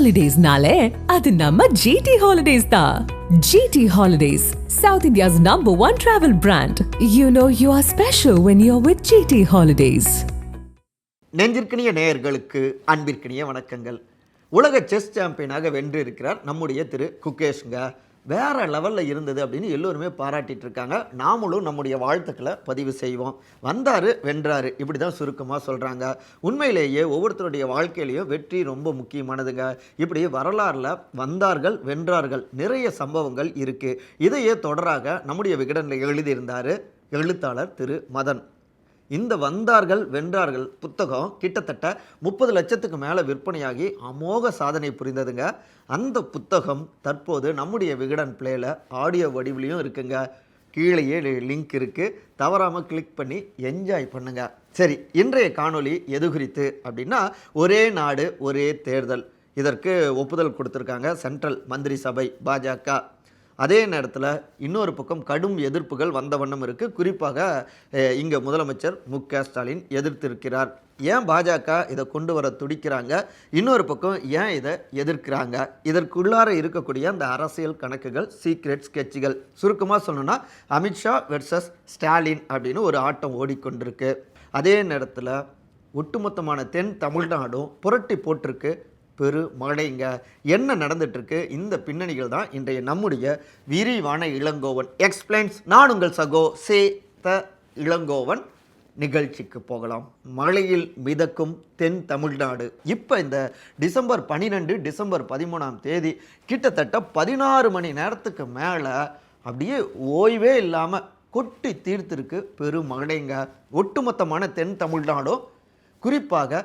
ஹாலிடேஸ்னாலே அது நம்ம ஜிடி ஹாலிடேஸ் தான் GT holidays South India's number one travel brand you know you are special when you are with GT holidays நெஞ்சிற்கினிய நேயர்களுக்கு அன்பிற்கினிய வணக்கங்கள். உலக செஸ் சாம்பியனாக வென்று இருக்கிறார் நம்முடைய திரு குகேஷ்ங்க. வேற லெவலில் இருந்தது அப்படின்னு எல்லோருமே பாராட்டிட்டு இருக்காங்க நாமளும் நம்முடைய வாழ்த்துக்களை பதிவு செய்வோம். வந்தார் வென்றாரு. இப்படி தான் சுருக்கமாக சொல்கிறாங்க உண்மையிலேயே ஒவ்வொருத்தருடைய வாழ்க்கையிலையும் வெற்றி ரொம்ப முக்கியமானதுங்க. இப்படி வரலாறில் வந்தார்கள் வென்றார்கள் நிறைய சம்பவங்கள் இருக்குது இதையே தொடராக நம்முடைய விகடனில் எழுதியிருந்தார் எழுத்தாளர் திரு. மதன். இந்த வந்தார்கள் வென்றார்கள் புத்தகம் கிட்டத்தட்ட முப்பது லட்சத்துக்கு மேலே விற்பனையாகி அமோக சாதனை புரிந்ததுங்க. அந்த புத்தகம் தற்போது நம்முடைய விகடன் பிளேயில் ஆடியோ வடிவிலையும் இருக்குங்க. கீழேயே லிங்க் இருக்குது தவறாமல் கிளிக் பண்ணி என்ஜாய் பண்ணுங்க. சரி இன்றைய காணொளி எது குறித்து அப்படின்னா ஒரே நாடு ஒரே தேர்தல். இதற்கு ஒப்புதல் கொடுத்துருக்காங்க சென்ட்ரல் மந்திரி சபை பாஜக. அதே நேரத்தில் இன்னொரு பக்கம் கடும் எதிர்ப்புகள் வந்த வண்ணம் இருக்குது குறிப்பாக இங்கே முதலமைச்சர் மு க ஸ்டாலின் எதிர்த்திருக்கிறார். ஏன் பாஜக இதை கொண்டு வர துடிக்கிறாங்க? இன்னொரு பக்கம் ஏன் இதை எதிர்க்கிறாங்க? இதற்குள்ளார இருக்கக்கூடிய அந்த அரசியல் கணக்குகள் சீக்ரெட் ஸ்கெட்சுகள் சுருக்கமாக சொல்லணும்னா அமித்ஷா வெர்சஸ் ஸ்டாலின் அப்படின்னு ஒரு ஆட்டம் ஓடிக்கொண்டிருக்கு. அதே நேரத்தில் ஒட்டுமொத்தமான தென் தமிழ்நாடும் புரட்டி போட்டிருக்கு. பெரு மழைங்க என்ன நடந்துட்டுருக்கு? இந்த பின்னணிகள் தான் இன்றைய நம்முடைய விரிவான இளங்கோவன். எக்ஸ்பிளைன்ஸ் நான் உங்கள் சகோ சே த இளங்கோவன். நிகழ்ச்சிக்கு போகலாம். மழையில் மிதக்கும் தென் தமிழ்நாடு. இப்போ இந்த டிசம்பர் பன்னிரெண்டு டிசம்பர் பதிமூணாம் தேதி கிட்டத்தட்ட பதினாறு மணி நேரத்துக்கு மேலே அப்படியே ஓய்வே இல்லாமல் கொட்டி தீர்த்திருக்கு பெருமழைங்க ஒட்டுமொத்தமான தென் தமிழ்நாடும் குறிப்பாக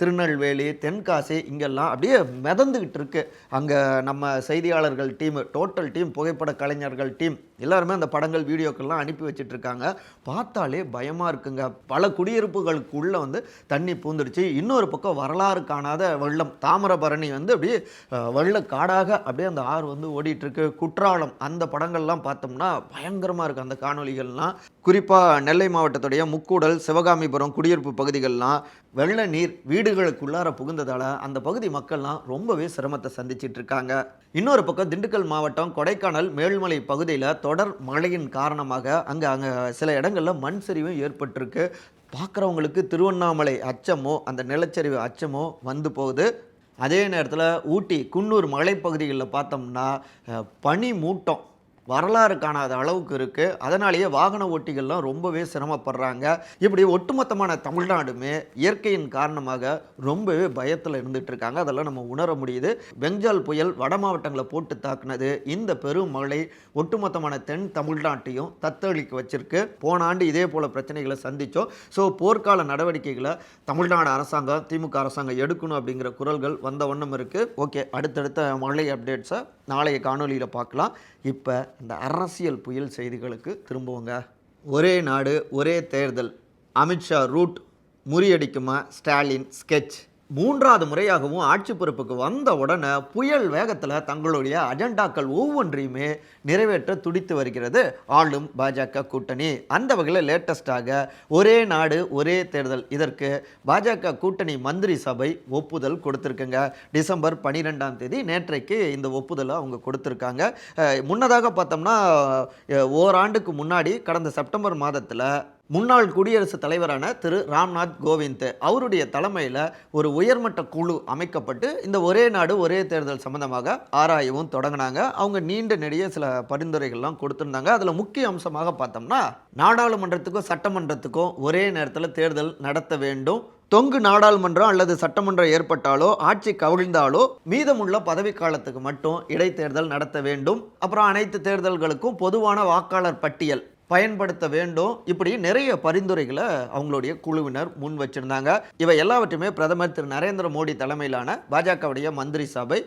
திருநெல்வேலி தென்காசி இங்கெல்லாம் அப்படியே மிதந்துக்கிட்டு இருக்கு. அங்கே நம்ம செய்தியாளர்கள் டீம் டோட்டல் டீம் புகைப்பட கலைஞர்கள் டீம் எல்லாருமே அந்த படங்கள் வீடியோக்கள்லாம் அனுப்பி வச்சிட்டுருக்காங்க பார்த்தாலே பயமாக இருக்குங்க. பல குடியிருப்புகளுக்குள்ளே வந்து தண்ணி பூந்துடுச்சு. இன்னொரு பக்கம் வரலாறு காணாத வெள்ளம். தாமிரபரணி வந்து அப்படியே வெள்ள காடாக அப்படியே அந்த ஆறு வந்து ஓடிட்டுருக்கு குற்றாலம் அந்த படங்கள்லாம் பார்த்தோம்னா பயங்கரமாக இருக்குது அந்த காணொளிகள்லாம். குறிப்பாக நெல்லை மாவட்டத்துடைய முக்கூடல் சிவகாமிபுரம் குடியிருப்பு பகுதிகள்லாம் வெள்ள நீர் வீடுகளுக்குள்ளார புகுந்ததால் அந்த பகுதி மக்கள்லாம் ரொம்பவே சிரமத்தை சந்திச்சிட்டு இருக்காங்க இன்னொரு பக்கம் திண்டுக்கல் மாவட்டம் கொடைக்கானல் மேல்மலை பகுதியில் தொடர் மழையின் காரணமாக அங்கே அங்கே சில இடங்களில் மண் சரிவும் ஏற்பட்டிருக்கு. பார்க்குறவங்களுக்கு திருவண்ணாமலை அச்சமோ அந்த நிலச்சரிவு அச்சமோ வந்து போகுது. அதே நேரத்தில் ஊட்டி குன்னூர் மலைப்பகுதிகளில் பார்த்தோம்னா பனி மூட்டம் வரலாறு காணாத அளவுக்கு இருக்குது அதனாலேயே வாகன ஓட்டிகள்லாம் ரொம்பவே சிரமப்படுறாங்க. இப்படி ஒட்டுமொத்தமான தமிழ்நாடுமே இயற்கையின் காரணமாக ரொம்பவே பயத்தில் இருந்துகிட்டு இருக்காங்க அதெல்லாம் நம்ம உணர முடியுது. பெஞ்சால் புயல் வட மாவட்டங்களை போட்டு தாக்குனது இந்த பெரும் மழை ஒட்டுமொத்தமான தென் தமிழ்நாட்டையும் தத்தளிக்க வச்சிருக்கு. போன ஆண்டு இதே போல் பிரச்சனைகளை சந்தித்தோம் ஸோ போர்க்கால நடவடிக்கைகளை தமிழ்நாடு அரசாங்கம் திமுக அரசாங்கம் எடுக்கணும் அப்படிங்கிற குரல்கள் வந்த வண்ணம் இருக்குது ஓகே அடுத்தடுத்த மழை அப்டேட்ஸை நாளைய காணொலியில் பார்க்கலாம். இப்போ இந்த அரசியல் புயல் செய்திகளுக்கு திரும்புவோங்க. ஒரே நாடு ஒரே தேர்தல். அமித்ஷா ரூட் முறியடிக்குமா ஸ்டாலின் ஸ்கெட்ச் மூன்றாவது முறையாகவும் ஆட்சி பொறுப்புக்கு வந்த உடனே புயல் வேகத்தில் தங்களுடைய அஜெண்டாக்கள் ஒவ்வொன்றையுமே நிறைவேற்ற துடித்து வருகிறது. ஆளும் பாஜக கூட்டணி. அந்த வகையில் லேட்டஸ்டாக ஒரே நாடு ஒரே தேர்தல். இதற்கு பாஜக கூட்டணி மந்திரி சபை ஒப்புதல் கொடுத்துருக்குங்க. டிசம்பர் பன்னிரெண்டாம் தேதி நேற்றைக்கு இந்த ஒப்புதலை அவங்க கொடுத்துருக்காங்க. முன்னதாக பார்த்தோம்னா ஓராண்டுக்கு முன்னாடி கடந்த செப்டம்பர் மாதத்தில் முன்னாள் குடியரசுத் தலைவரான திரு ராம்நாத் கோவிந்த் அவருடைய தலைமையில் ஒரு உயர்மட்ட குழு அமைக்கப்பட்டு இந்த ஒரே நாடு ஒரே தேர்தல் சம்பந்தமாக ஆராயவும் தொடங்கினாங்க. அவங்க நீண்ட நெடிய சில பரிந்துரைகள்லாம் கொடுத்துருந்தாங்க. அதில் முக்கிய அம்சமாக பார்த்தோம்னா நாடாளுமன்றத்துக்கும் சட்டமன்றத்துக்கும் ஒரே நேரத்தில் தேர்தல் நடத்த வேண்டும். தொங்கு நாடாளுமன்றம் அல்லது சட்டமன்றம் ஏற்பட்டாலோ ஆட்சி கவிழ்ந்தாலோ மீதமுள்ள பதவி காலத்துக்கு மட்டும் இடைத்தேர்தல் நடத்த வேண்டும். அப்புறம் அனைத்து தேர்தல்களுக்கும் பொதுவான வாக்காளர் பட்டியல் பயன்படுத்த வேண்டும். இப்படி நிறைய பரிந்துரைகளை அவங்களுடைய குழுவினர் முன் வச்சிருந்தாங்க. இவை எல்லாவற்றையுமே பிரதமர் திரு நரேந்திர மோடி தலைமையிலான பாஜகவுடைய மந்திரி சபை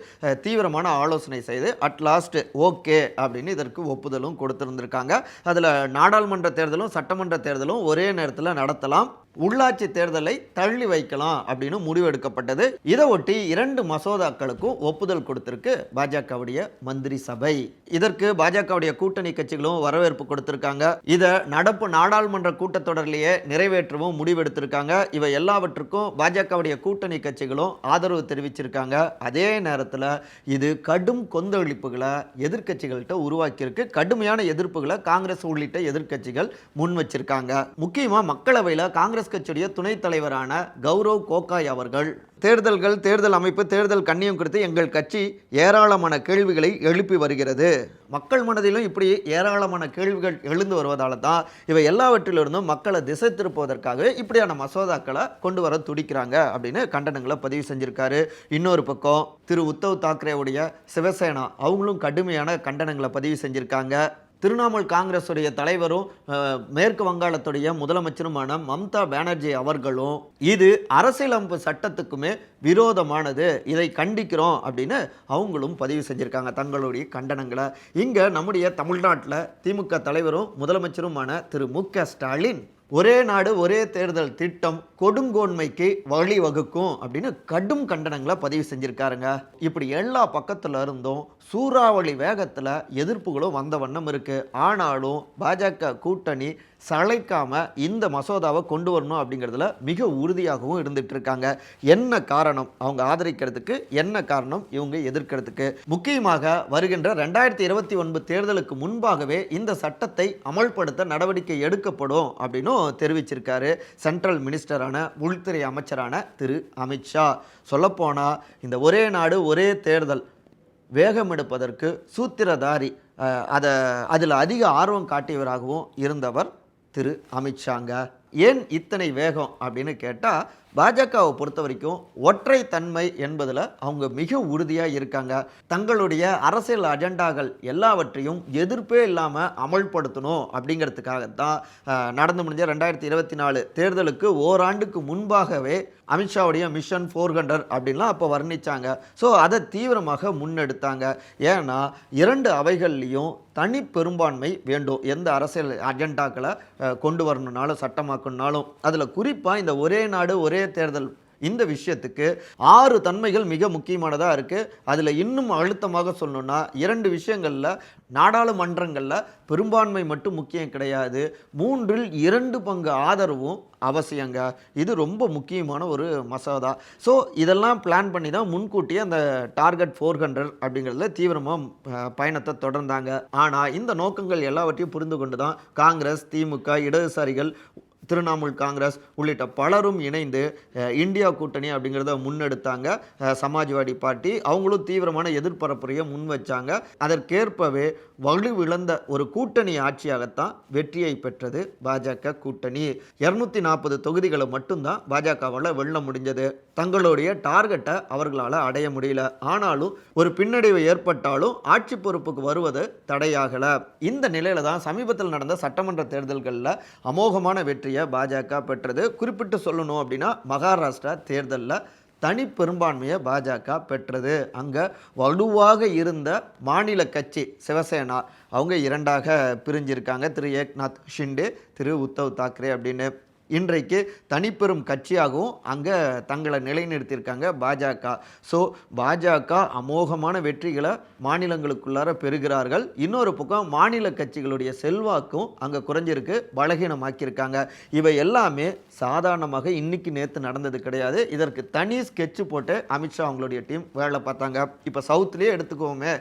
தீவிரமான ஆலோசனை செய்து அட் லாஸ்ட் ஓகே அப்படின்னு இதற்கு ஒப்புதலும் கொடுத்திருந்திருக்காங்க. அதில் நாடாளுமன்ற தேர்தலும் சட்டமன்ற தேர்தலும் ஒரே நேரத்தில் நடத்தலாம். உள்ளாட்சி தேர்தலை தள்ளி வைக்கலாம் அப்படின்னு முடிவெடுக்கப்பட்டது. இதை ஒட்டி இரண்டு மசோதாக்களுக்கும் ஒப்புதல் கொடுத்திருக்கு பாஜகவுடைய மந்திரி சபை. இதற்கு பாஜகவுடைய கூட்டணி கட்சிகளும் வரவேற்பு கொடுத்திருக்காங்க. இதை நடப்பு நாடாளுமன்ற கூட்டத்தொடரிலேயே நிறைவேற்றவும் முடிவெடுத்திருக்காங்க. இவை எல்லாவற்றுக்கும் பாஜகவுடைய கூட்டணி கட்சிகளும் ஆதரவு தெரிவிச்சிருக்காங்க. அதே நேரத்தில் இது கடும் கொந்தளிப்புகளை எதிர்க்கட்சிகள்கிட்ட உருவாக்கியிருக்கு. கடுமையான எதிர்ப்புகளை காங்கிரஸ் உள்ளிட்ட எதிர்க்கட்சிகள் முன் வச்சிருக்காங்க முக்கியமாக மக்களவையில் காங்கிரஸ் கட்சியுடைய துணைத் தலைவரான கௌரவ் கோகாய் அவர்கள் தேர்தல்கள் தேர்தல் அமைப்பு தேர்தல் கண்ணியம் குறித்து எங்கள் கட்சி ஏராளமான கேள்விகளை எழுப்பி வருகிறது. மக்கள் மனதிலும் இப்படி ஏராளமான கேள்விகள் எழுந்து வருவதால தான் இவை எல்லாவற்றிலிருந்தும் மக்களை திசை திருப்புவதற்காக இப்படியான மசோதாக்களை கொண்டு வர துடிக்கிறாங்க அப்படின்னு கண்டனங்களை பதிவு செஞ்சிருக்காரு. இன்னொரு பக்கம் திரு உத்தவ் தாக்கரேவுடைய சிவசேனா அவங்களும் கடுமையான கண்டனங்களை பதிவு செஞ்சிருக்காங்க. திரிணாமுல் காங்கிரஸுடைய தலைவரும் மேற்கு வங்காளத்துடைய முதலமைச்சருமான மம்தா பானர்ஜி அவர்களும் இது அரசியலமைப்பு சட்டத்துக்குமே விரோதமானது. இதை கண்டிக்கிறோம் அப்படின்னு அவங்களும் பதிவு செஞ்சுருக்காங்க தங்களுடைய கண்டனங்களை. இங்கே நம்முடைய தமிழ்நாட்டில் திமுக தலைவரும் முதலமைச்சருமான திரு மு க ஸ்டாலின் ஒரே நாடு ஒரே தேர்தல் திட்டம் கொடுங்கோன்மைக்கு வழிவகுக்கும் அப்படின்னு கடும் கண்டனங்களை பதிவு செஞ்சுருக்காருங்க. இப்படி எல்லா பக்கத்தில் இருந்தும் சூறாவளி வேகத்தில் எதிர்ப்புகளும் வந்த வண்ணம் இருக்கு. ஆனாலும் பாஜக கூட்டணி சளைக்காம இந்த மசோதாவை கொண்டு வரணும் அப்படிங்கிறதுல மிக உறுதியாகவும் இருந்துட்டு இருக்காங்க என்ன காரணம்? அவங்க ஆதரிக்கிறதுக்கு என்ன காரணம்? இவங்க எதிர்க்கிறதுக்கு. முக்கியமாக வருகின்ற ரெண்டாயிரத்தி இருபத்தி ஒன்பது தேர்தலுக்கு முன்பாகவே இந்த சட்டத்தை அமல்படுத்த நடவடிக்கை எடுக்கப்படும் அப்படின்னும் தெரிவிச்சிருக்காரு சென்ட்ரல் மினிஸ்டரான உள்துறை அமைச்சரான திரு அமித்ஷா சொல்லப்போனால் இந்த ஒரே நாடு ஒரே தேர்தல். வேகம் எடுப்பதற்கு சூத்திரதாரி அதை அதில் அதிக ஆர்வம் காட்டியவராகவும் இருந்தவர் திரு அமித்ஷாங்க. ஏன் இத்தனை வேகம் அப்படின்னு கேட்டால் பாஜகவை பொறுத்த வரைக்கும் ஒற்றை தன்மை என்பதில் அவங்க மிக உறுதியாக இருக்காங்க. தங்களுடைய அரசியல் அஜெண்டாக்கள் எல்லாவற்றையும் எதிர்ப்பே இல்லாமல் அமல்படுத்தணும் அப்படிங்கிறதுக்காகத்தான் நடந்து முடிஞ்ச ரெண்டாயிரத்தி இருபத்தி நாலு தேர்தலுக்கு ஓராண்டுக்கு முன்பாகவே அமித்ஷாவுடைய மிஷன் ஃபோர் ஹண்ட்ரட் அப்படின்லாம் அப்போ வர்ணிச்சாங்க. ஸோ அதை தீவிரமாக முன்னெடுத்தாங்க. ஏன்னா இரண்டு அவைகள்லேயும் தனி பெரும்பான்மை வேண்டும். எந்த அரசியல் அஜெண்டாக்களை கொண்டு வரணுனாலும் சட்டமாக்கணுனாலும் அதில் குறிப்பாக இந்த ஒரே நாடு ஒரே தேர்தல் இந்த விஷயத்துக்கு ஆறு தன்மைகள் மிக முக்கியமானதாக இருக்குது அதில் இன்னும் அழுத்தமாக சொல்லணும்னா இரண்டு விஷயங்களில் நாடாளுமன்றங்களில் பெரும்பான்மை மட்டும் முக்கியம் கிடையாது. மூன்றில் இரண்டு பங்கு ஆதரவும் அவசியங்க. இது ரொம்ப முக்கியமான ஒரு மசோதா ஸோ இதெல்லாம் பிளான் பண்ணி தான் முன்கூட்டியே அந்த டார்கெட் ஃபோர் ஹண்ட்ரட் அப்படிங்கிறதுல தீவிரமாக பயணத்தை தொடர்ந்தாங்க. ஆனால் இந்த நோக்கங்கள் எல்லாவற்றையும் புரிந்து கொண்டு தான் காங்கிரஸ் திமுக இடதுசாரிகள் திரிணாமுல் காங்கிரஸ் உள்ளிட்ட பலரும் இணைந்து இந்தியா கூட்டணி அப்படிங்கிறத முன்னெடுத்தாங்க. சமாஜ்வாடி பார்ட்டி அவங்களும் தீவிரமான எதிர்பரப்புரையை முன் வச்சாங்க. அதற்கேற்பவே வலுவிழந்த ஒரு கூட்டணி ஆட்சியாகத்தான் வெற்றியை பெற்றது பாஜக கூட்டணி. இரநூத்தி நாற்பது தொகுதிகளை மட்டும்தான் பாஜகவால் வெல்ல முடிஞ்சது. தங்களுடைய டார்கெட்டை அவர்களால் அடைய முடியல. ஆனாலும் ஒரு பின்னடைவு ஏற்பட்டாலும் ஆட்சி பொறுப்புக்கு வருவது தடையாகலை. இந்த நிலையில தான் சமீபத்தில் நடந்த சட்டமன்ற தேர்தல்களில் அமோகமான வெற்றியை பாஜக பெற்றது. குறிப்பிட்டு சொல்லணும் அப்படின்னா மகாராஷ்டிரா தேர்தலில் தனி பெரும்பான்மையை பாஜக பெற்றது. அங்கே வலுவாக இருந்த மாநில கட்சி சிவசேனா அவங்க இரண்டாக பிரிஞ்சிருக்காங்க. திரு ஏக்நாத் ஷிண்டே திரு உத்தவ் தாக்கரே அப்படின்னு. இன்றைக்கு தனிப்பெரும் கட்சியாகவும் அங்கே தங்களை நிலைநிறுத்தியிருக்காங்க பாஜக. ஸோ பாஜக அமோகமான வெற்றிகளை மாநிலங்களுக்குள்ளார பெறுகிறார்கள். இன்னொரு பக்கம் மாநில கட்சிகளுடைய செல்வாக்கும் அங்கே குறைஞ்சிருக்கு பலகீனமாக்கியிருக்காங்க. இவை எல்லாமே சாதாரணமாக இன்னைக்கு நேற்று நடந்தது கிடையாது. இதற்கு தனி ஸ்கெட்ச் போட்டு அமித்ஷா அவங்களுடைய டீம் வேலை பார்த்தாங்க. இப்போ சவுத்துலேயே எடுத்துக்கோமே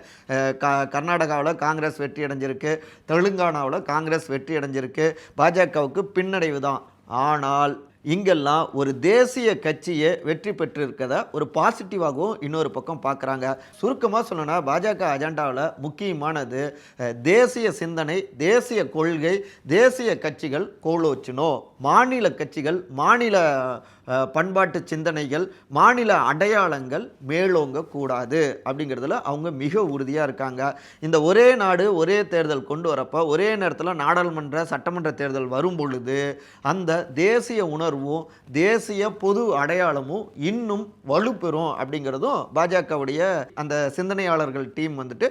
க கர்நாடகாவில் காங்கிரஸ் வெற்றி அடைஞ்சிருக்கு தெலுங்கானாவில் காங்கிரஸ் வெற்றி அடைஞ்சிருக்கு பாஜகவுக்கு பின்னடைவு தான். ஆனால் இங்கெல்லாம் ஒரு தேசிய கட்சியை வெற்றி பெற்றிருக்கத ஒரு பாசிட்டிவாகவும் இன்னொரு பக்கம் பார்க்குறாங்க. சுருக்கமாக சொல்லணும்னா பாஜக அஜெண்டாவில் முக்கியமானது தேசிய சிந்தனை தேசிய கொள்கை தேசிய கட்சிகள் கோலோச்சினோ. மாநில கட்சிகள் மாநில பண்பாட்டு சிந்தனைகள் மாநில அடையாளங்கள் மேலோங்க கூடாது அப்படிங்கிறதுல அவங்க மிக உறுதியாக இருக்காங்க. இந்த ஒரே நாடு ஒரே தேர்தல் கொண்டு வரப்போ ஒரே நேரத்தில் நாடாளுமன்ற சட்டமன்ற தேர்தல் வரும் பொழுது அந்த தேசிய உணர்வும் தேசிய பொது அடையாளமும் இன்னும் வலுப்பெறும் அப்படிங்கிறதும் பாஜகவுடைய அந்த சிந்தனையாளர்கள் டீம் வந்துட்டு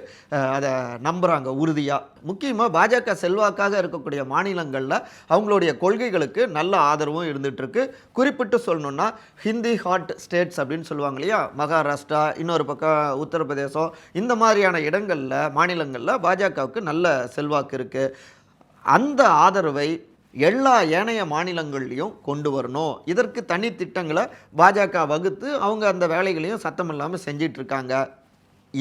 அதை நம்புகிறாங்க உறுதியாக முக்கியமாக பாஜக செல்வாக்காக இருக்கக்கூடிய மாநிலங்களில் அவங்களுடைய கொள்கைகளுக்கு நல்ல ஆதரவும் இருந்துகிட்ருக்கு குறிப்பிட்டு சொல்லணும்னா ஹிந்தி ஹாட் ஸ்டேட்ஸ் அப்படின்னு சொல்லுவாங்க இல்லையா? மகாராஷ்டிரா இன்னொரு பக்கம் உத்தரப்பிரதேசம். இந்த மாதிரியான இடங்களில் மாநிலங்களில் பாஜகவுக்கு நல்ல செல்வாக்கு இருக்குது அந்த ஆதரவை எல்லா ஏனைய மாநிலங்கள்லையும் கொண்டு வரணும். இதற்கு தனி திட்டங்களை பாஜக வகுத்து அவங்க அந்த வேலைகளையும் சத்தம் இல்லாமல்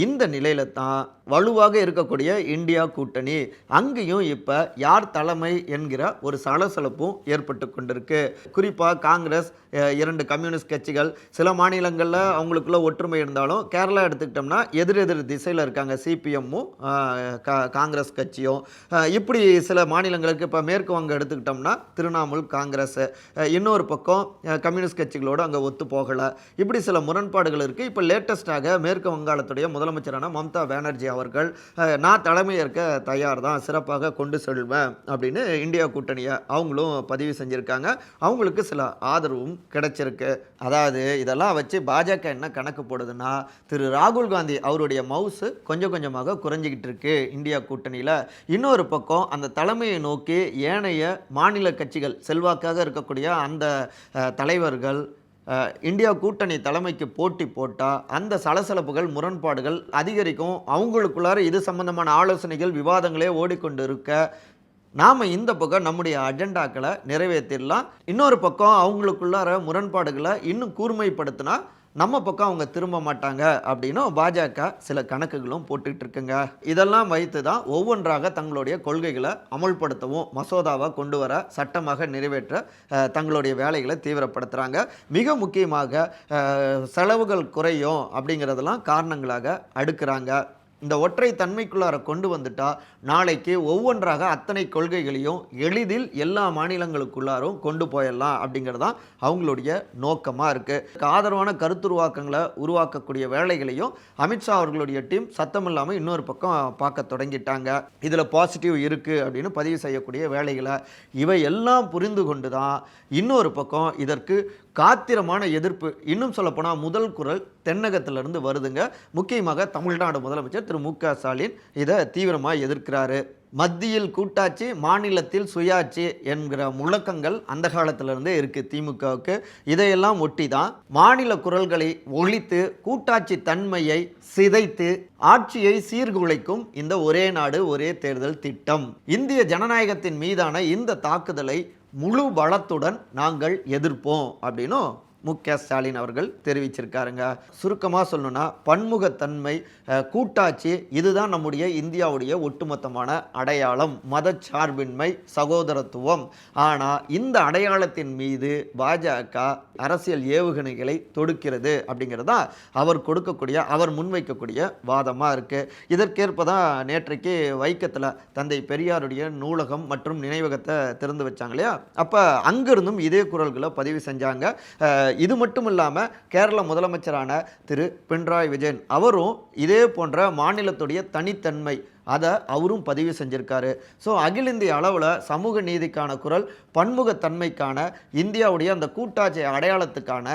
இந்த நிலையில தான் வலுவாக இருக்கக்கூடிய இந்தியா கூட்டணி. அங்கேயும் இப்போ யார் தலைமை என்கிற ஒரு சலசலப்பும் ஏற்பட்டு கொண்டிருக்கு. குறிப்பாக காங்கிரஸ் இரண்டு கம்யூனிஸ்ட் கட்சிகள் சில மாநிலங்களில் அவங்களுக்குள்ள ஒற்றுமை இருந்தாலும் கேரளா எடுத்துக்கிட்டோம்னா எதிரெதிர் திசையில் இருக்காங்க. சிபிஎம்மும் காங்கிரஸ் கட்சியும். இப்படி சில மாநிலங்களுக்கு இப்போ மேற்கு வங்க எடுத்துக்கிட்டோம்னா திரிணாமுல் காங்கிரஸ். இன்னொரு பக்கம் கம்யூனிஸ்ட் கட்சிகளோடு அங்கே ஒத்து போகலை. இப்படி சில முரண்பாடுகள் இருக்குது இப்போ லேட்டஸ்ட்டாக மேற்கு வங்காளத்துடைய முதலமைச்சரான மம்தா பானர்ஜி அவர்கள் நான் தலைமையேற்க தயார் தான் சிறப்பாக கொண்டு செல்வேன் அப்படின்னு இந்தியா கூட்டணியை அவங்களும் பதிவு செஞ்சுருக்காங்க. அவங்களுக்கு சில ஆதரவும் கிடைச்சிருக்கு. அதாவது இதெல்லாம் வச்சு பாஜக என்ன கணக்கு போடுதுன்னா திரு ராகுல் காந்தி அவருடைய மவுசு கொஞ்சம் கொஞ்சமாக குறைஞ்சிக்கிட்டு இருக்கு இந்தியா கூட்டணியில். இன்னொரு பக்கம் அந்த தலைமையை நோக்கி ஏனைய மாநில கட்சிகள் செல்வாக்காக இருக்கக்கூடிய அந்த தலைவர்கள் இந்தியா கூட்டணி தலைமைக்கு போட்டி போட்டால் அந்த சலசலப்புகள் முரண்பாடுகள் அதிகரிக்கும். அவங்களுக்குள்ளார இது சம்பந்தமான ஆலோசனைகள் விவாதங்களே ஓடிக்கொண்டு இருக்க நாம் இந்த பக்கம் நம்முடைய அஜெண்டாக்களை நிறைவேற்றிடலாம் இன்னொரு பக்கம் அவங்களுக்குள்ளார முரண்பாடுகளை இன்னும் கூர்மைப்படுத்தினா நம்ம பக்கம் அவங்க திரும்ப மாட்டாங்க அப்படின்னும் பாஜக சில கணக்குகளும் போட்டுக்கிட்டு இருக்குங்க. இதெல்லாம் வைத்து தான் ஒவ்வொன்றாக தங்களுடைய கொள்கைகளை அமல்படுத்தவும் மசோதாவை கொண்டு வர சட்டமாக நிறைவேற்ற தங்களுடைய வேலைகளை தீவிரப்படுத்துகிறாங்க மிக முக்கியமாக செலவுகள் குறையும் அப்படிங்கிறதெல்லாம் காரணங்களாக அடுக்குறாங்க. இந்த ஒற்றை தன்மைக்குள்ளார கொண்டு வந்துட்டா நாளைக்கு ஒவ்வொன்றாக அத்தனை கொள்கைகளையும் எளிதில் எல்லா மாநிலங்களுக்குள்ளாரும் கொண்டு போயிடலாம் அப்படிங்கிறது தான் அவங்களுடைய நோக்கமாக இருக்குது ஆதரவான கருத்துருவாக்கங்களை உருவாக்கக்கூடிய வேலைகளையும் அமித்ஷா அவர்களுடைய டீம் சத்தம் இல்லாமல் இன்னொரு பக்கம் பார்க்க தொடங்கிட்டாங்க. இதில் பாசிட்டிவ் இருக்குது அப்படின்னு பதிவு செய்யக்கூடிய வேலைகளை இவை எல்லாம் புரிந்து கொண்டு தான் இன்னொரு பக்கம் இதற்கு காத்திரமான எதிர்ப்பு. இன்னும் சொல்லப்போனால் முதல் குரல் தென்னகத்திலிருந்து வருதுங்க. முக்கியமாக தமிழ்நாடு முதலமைச்சர் திரு மு க ஸ்டாலின் இதை தீவிரமாக எதிர்க்கிறாரு. மத்தியில் கூட்டாட்சி மாநிலத்தில் சுயாட்சி என்கிற முழக்கங்கள் அந்த காலத்திலிருந்தே இருக்குது திமுகவுக்கு. இதையெல்லாம் ஒட்டி தான் மாநில குரல்களை ஒழித்து கூட்டாட்சி தன்மையை சிதைத்து ஆட்சியை சீர்குலைக்கும் இந்த ஒரே நாடு ஒரே தேர்தல் திட்டம். இந்திய ஜனநாயகத்தின் மீதான இந்த தாக்குதலை முழு பலத்துடன் நாங்கள் எதிர்ப்போம் அப்படின்னும் மு க ஸ்டாலின் அவர்கள் தெரிவிச்சிருக்காருங்க. சுருக்கமாக சொல்லணும்னா பன்முகத்தன்மை கூட்டாட்சி இதுதான் நம்முடைய இந்தியாவுடைய ஒட்டுமொத்தமான அடையாளம். மதச்சார்பின்மை சகோதரத்துவம். ஆனால் இந்த அடையாளத்தின் மீது பாஜக அரசியல் ஏவுகணைகளை தொடுக்கிறது அப்படிங்கிறது தான் அவர் கொடுக்கக்கூடிய அவர் முன்வைக்கக்கூடிய வாதமாக இருக்குது இதற்கேற்ப தான் நேற்றைக்கு வைக்கத்தில் தந்தை பெரியாருடைய நூலகம் மற்றும் நினைவகத்தை திறந்து வச்சாங்க இல்லையா? அப்போ அங்கிருந்தும் இதே குரல்களை பதிவு செஞ்சாங்க. இது மட்டும் இல்லாமல் கேரள முதலமைச்சரான திரு பினராயி விஜயன் அவரும் இதே போன்ற மாநிலத்துடைய தனித்தன்மை அதை அவரும் பதிவு செஞ்சுருக்காரு. ஸோ அகில இந்திய அளவில் சமூக நீதிக்கான குரல் பன்முகத்தன்மைக்கான இந்தியாவுடைய அந்த கூட்டாட்சி அடையாளத்துக்கான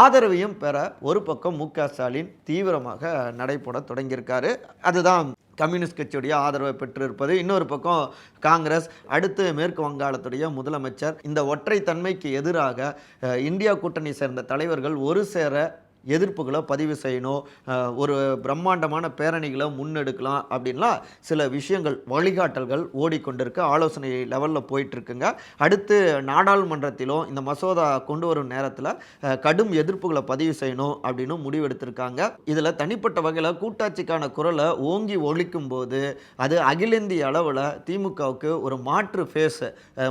ஆதரவையும் பெற ஒரு பக்கம் மு க ஸ்டாலின் தீவிரமாக நடைபோட தொடங்கியிருக்காரு. அதுதான் கம்யூனிஸ்ட் கட்சியுடைய ஆதரவை பெற்றிருப்பது. இன்னொரு பக்கம் காங்கிரஸ் அடுத்து மேற்கு வங்காளத்துடைய முதலமைச்சர். இந்த ஒற்றை தன்மைக்கு எதிராக இந்தியா கூட்டணி சேர்ந்த தலைவர்கள் ஒரு சேர எதிர்ப்புகளை பதிவு செய்யணும் ஒரு பிரம்மாண்டமான பேரணிகளை முன்னெடுக்கலாம் அப்படின்லாம் சில விஷயங்கள் வழிகாட்டல்கள் ஓடிக்கொண்டிருக்கு. ஆலோசனை லெவலில் போயிட்டுருக்குங்க. அடுத்து நாடாளுமன்றத்திலும் இந்த மசோதா கொண்டு வரும் நேரத்தில் கடும் எதிர்ப்புகளை பதிவு செய்யணும் அப்படின்னு முடிவெடுத்திருக்காங்க இதில் தனிப்பட்ட வகையில் கூட்டாட்சிக்கான குரலை ஓங்கி ஒழிக்கும் போது அது அகில இந்திய அளவில் திமுகவுக்கு ஒரு மாற்று ஃபேஸ்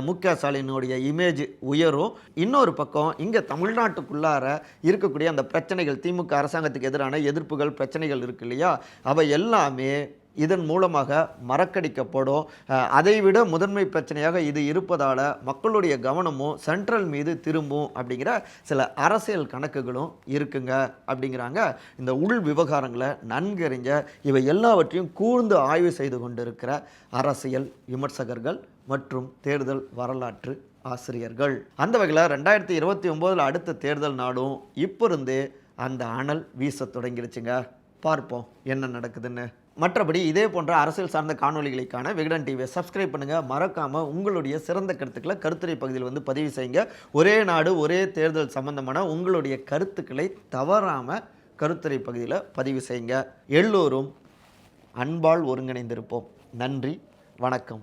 மு க ஸ்டாலினுடைய இமேஜ் உயரும். இன்னொரு பக்கம் இங்கே தமிழ்நாட்டுக்குள்ளார இருக்கக்கூடிய அந்த பிரச்சனை பிரச்சனைகள் திமுக அரசாங்கத்துக்கு எதிரான எதிர்ப்புகள் பிரச்சனைகள் இருக்கு இல்லையா? அவை எல்லாமே இதன் மூலமாக மறக்கடிக்கப்படும். அதைவிட முதன்மை பிரச்சனையாக இது இருப்பதால் மக்களுடைய கவனமும் சென்ட்ரல் மீது திரும்பும் அப்படிங்கிற சில அரசியல் கணக்குகளும் இருக்குங்க அப்படிங்கிறாங்க. இந்த உள் விவகாரங்களை நன்கறிஞ்ச இவை எல்லாவற்றையும் கூர்ந்து ஆய்வு செய்து கொண்டிருக்கிற அரசியல் விமர்சகர்கள் மற்றும் தேர்தல் வரலாற்று ஆசிரியர்கள். அந்த வகையில் ரெண்டாயிரத்தி இருபத்தி ஒம்போதில் அடுத்த தேர்தல் நாடும் இப்போ இருந்தே அந்த அனல் வீச தொடங்கிருச்சுங்க. பார்ப்போம் என்ன நடக்குதுன்னு. மற்றபடி இதே போன்ற அரசியல் சார்ந்த காணொளிகளுக்கான விகடன் டிவியை சப்ஸ்கிரைப் பண்ணுங்கள் மறக்காமல் உங்களுடைய சிறந்த கருத்துக்களை கருத்துரை பகுதியில் வந்து பதிவு செய்யுங்க. ஒரே நாடு ஒரே தேர்தல் சம்பந்தமான உங்களுடைய கருத்துக்களை தவறாமல் கருத்துரை பகுதியில் பதிவு செய்யுங்க. எல்லோரும் அன்பால் ஒருங்கிணைந்திருப்போம். நன்றி வணக்கம்.